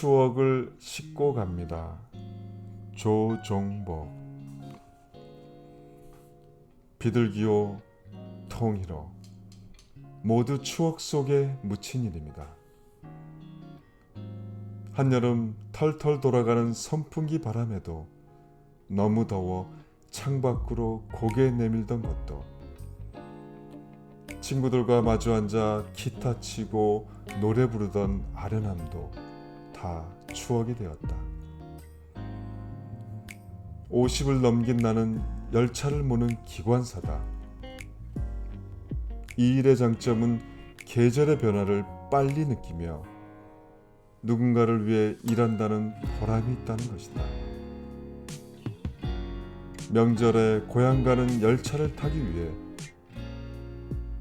추억을 싣고 갑니다. 조종복 비둘기호 통일호 모두 추억 속에 묻힌 일입니다. 한여름 털털 돌아가는 선풍기 바람에도 너무 더워 창밖으로 고개 내밀던 것도 친구들과 마주 앉아 기타 치고 노래 부르던 아련함도 다 추억이 되었다. 50을 넘긴 나는 열차를 모는 기관사다. 이 일의 장점은 계절의 변화를 빨리 느끼며 누군가를 위해 일한다는 보람이 있다는 것이다. 명절에 고향 가는 열차를 타기 위해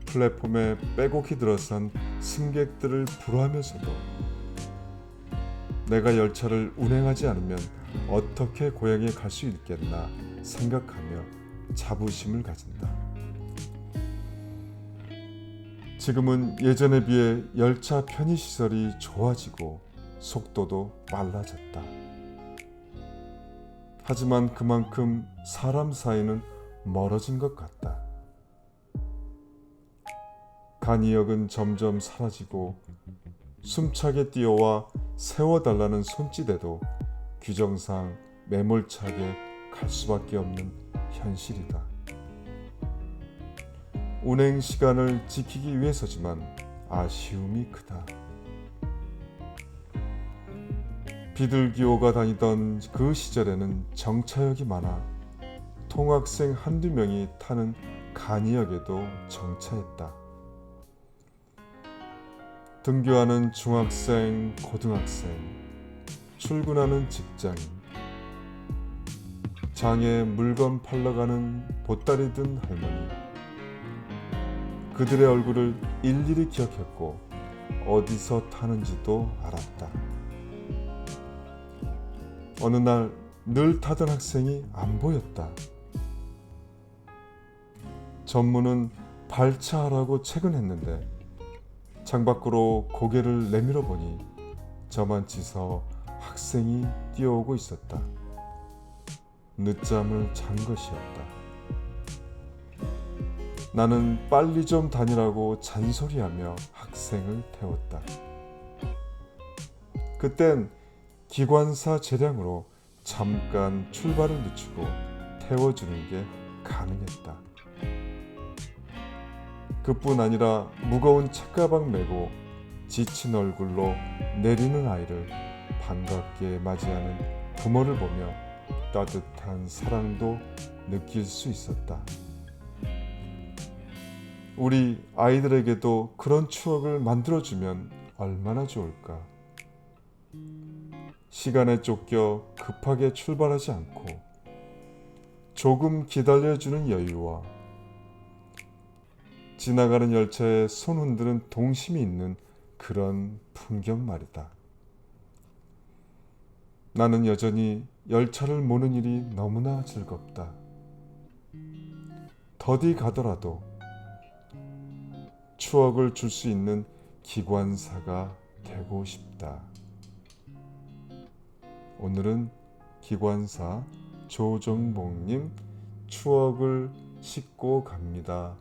플랫폼에 빼곡히 들어선 승객들을 불호하면서도 내가 열차를 운행하지 않으면 어떻게 고향에 갈 수 있겠나 생각하며 자부심을 가진다. 지금은 예전에 비해 열차 편의 시설이 좋아지고 속도도 빨라졌다. 하지만 그만큼 사람 사이는 멀어진 것 같다. 간이역은 점점 사라지고 숨차게 뛰어와 세워달라는 손짓에도 규정상 매몰차게 갈 수밖에 없는 현실이다. 운행 시간을 지키기 위해서지만 아쉬움이 크다. 비둘기호가 다니던 그 시절에는 정차역이 많아 통학생 한두 명이 타는 간이역에도 정차했다. 등교하는 중학생, 고등학생, 출근하는 직장인, 장에 물건 팔러 가는 보따리 든 할머니, 그들의 얼굴을 일일이 기억했고 어디서 타는지도 알았다. 어느 날 늘 타던 학생이 안 보였다. 전무는 발차하라고 퇴근했는데 창밖으로 고개를 내밀어 보니 저만치서 학생이 뛰어오고 있었다. 늦잠을 잔 것이었다. 나는 빨리 좀 다니라고 잔소리하며 학생을 태웠다. 그땐 기관사 재량으로 잠깐 출발을 늦추고 태워주는 게 가능했다. 그뿐 아니라 무거운 책가방 메고 지친 얼굴로 내리는 아이를 반갑게 맞이하는 부모를 보며 따뜻한 사랑도 느낄 수 있었다. 우리 아이들에게도 그런 추억을 만들어주면 얼마나 좋을까. 시간에 쫓겨 급하게 출발하지 않고 조금 기다려주는 여유와 지나가는 열차에 손 흔드는 동심이 있는 그런 풍경 말이다. 나는 여전히 열차를 모는 일이 너무나 즐겁다. 더디 가더라도 추억을 줄 수 있는 기관사가 되고 싶다. 오늘은 기관사 조정복님 추억을 싣고 갑니다.